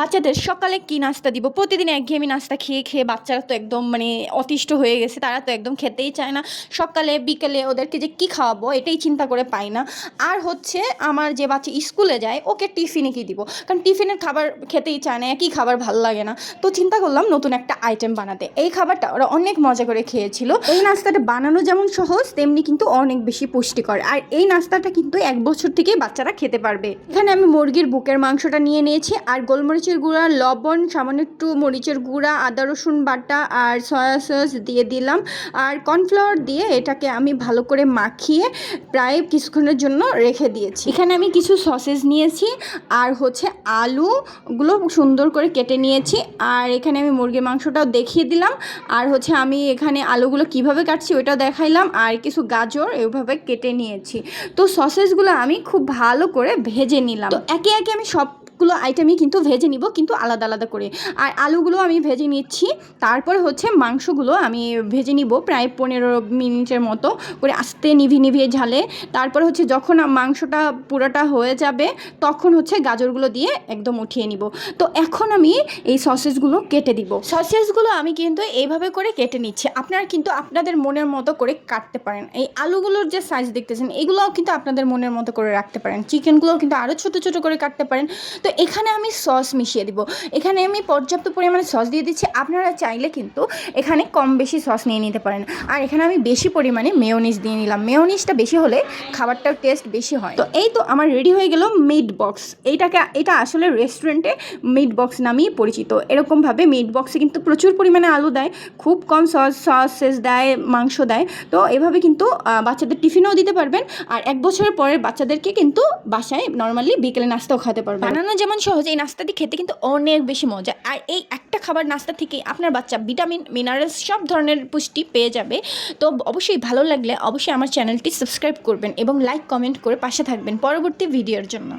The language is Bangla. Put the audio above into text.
বাচ্চাদের সকালে কি নাস্তা দিব? প্রতিদিন একঘেয়েমি নাস্তা খেয়ে খেয়ে বাচ্চারা তো একদম মানে অতিষ্ঠ হয়ে গেছে, তারা তো একদম খেতেই চায় না। সকালে, বিকেলে ওদেরকে যে কি খাওয়াবো এটাই চিন্তা করে পাই না। আর হচ্ছে আমার যে বাচ্চা স্কুলে যায়, ওকে টিফিনে কি দিব? কারণ টিফিনের খাবার খেতেই চায় না, একই খাবার ভালো লাগে না। তো চিন্তা করলাম নতুন একটা আইটেম বানাতে। এই খাবারটা ওরা অনেক মজা করে খেয়েছিল। এই নাস্তাটা বানানো যেমন সহজ, তেমনি কিন্তু অনেক বেশি পুষ্টিকর। আর এই নাস্তাটা কিন্তু এক বছর থেকেই বাচ্চারা খেতে পারবে। এখানে আমি মুরগির বুকের মাংসটা নিয়ে নিয়েছি, আর গোলমরিচের গুঁড়া, লবণ, সামান্য একটু মরিচের গুঁড়া, আদা, রসুন বাটা আর সয়া সস দিয়ে দিলাম। আর কর্নফ্লাওয়ার দিয়ে এটাকে আমি ভালো করে মাখিয়ে প্রায় কিছুক্ষণের জন্য রেখে দিয়েছি। এখানে আমি কিছু সসেস নিয়েছি আর হচ্ছে আলুগুলো সুন্দর করে কেটে নিয়েছি। আর এখানে আমি মুরগির মাংসটাও দেখিয়ে দিলাম। আর হচ্ছে আমি এখানে আলুগুলো কীভাবে কাটছি ওইটাও দেখাইলাম। আর কিছু গাজর এভাবে কেটে নিয়েছি। তো সসেসগুলো আমি খুব ভালো করে ভেজে নিলাম। তো একে একে আমি সবগুলো আইটেমই কিন্তু ভেজে নিব, কিন্তু আলাদা আলাদা করে। আর আলুগুলো আমি ভেজে নিচ্ছি, তারপরে হচ্ছে মাংসগুলো আমি ভেজে নিব প্রায় পনেরো মিনিটের মতো করে আস্তে নিভি নিভিয়ে ঝালে। তারপর হচ্ছে যখন মাংসটা পুরোটা হয়ে যাবে, তখন হচ্ছে গাজরগুলো দিয়ে একদম উঠিয়ে নিব। তো এখন আমি এই সসেসগুলো কেটে দিব। সসেসগুলো আমি কিন্তু এইভাবে করে কেটে নিচ্ছি। আপনারা কিন্তু আপনাদের মনের মতো করে কাটতে পারেন। এই আলুগুলোর যে সাইজ দেখতেছেন, এগুলোও কিন্তু আপনাদের মনের মতো করে রাখতে পারেন। চিকেনগুলোও কিন্তু আরও ছোটো ছোটো করে কাটতে পারেন। তো এখানে আমি সস মিশিয়ে দিব। এখানে আমি পর্যাপ্ত পরিমাণে সস দিয়ে দিচ্ছি। আপনারা চাইলে কিন্তু এখানে কম বেশি সস নিয়ে নিতে পারেন। আর এখানে আমি বেশি পরিমাণে মেয়োনিজ দিয়ে নিলাম। মেয়োনিজটা বেশি হলে খাবারটার টেস্ট বেশি হয়। তো এই তো আমার রেডি হয়ে গেল মিট বক্স এইটাকে, এটা আসলে রেস্টুরেন্টে মিট বক্স নামেই পরিচিত। এরকমভাবে মিট বক্সে কিন্তু প্রচুর পরিমাণে আলু দেয়, খুব কম সস সসেস দেয়, মাংস দেয়। তো এভাবে কিন্তু বাচ্চাদের টিফিনও দিতে পারবেন। আর এক বছরের পরের বাচ্চাদেরকে কিন্তু বাসায় নর্মালি বিকেলে নাস্তাও খাতে পারবেন। বানানো যেমন সহজ এই নাস্তাটি খেতে কিন্তু অনেক বেশি মজা। আর এই একটা খাবার নাস্তা থেকে আপনার বাচ্চা ভিটামিন, মিনারেলস সব ধরনের পুষ্টি পেয়ে যাবে। তো অবশ্যই ভালো লাগলে অবশ্যই আমার চ্যানেলটি সাবস্ক্রাইব করবেন এবং লাইক, কমেন্ট করে পাশে থাকবেন পরবর্তী ভিডিওর জন্য।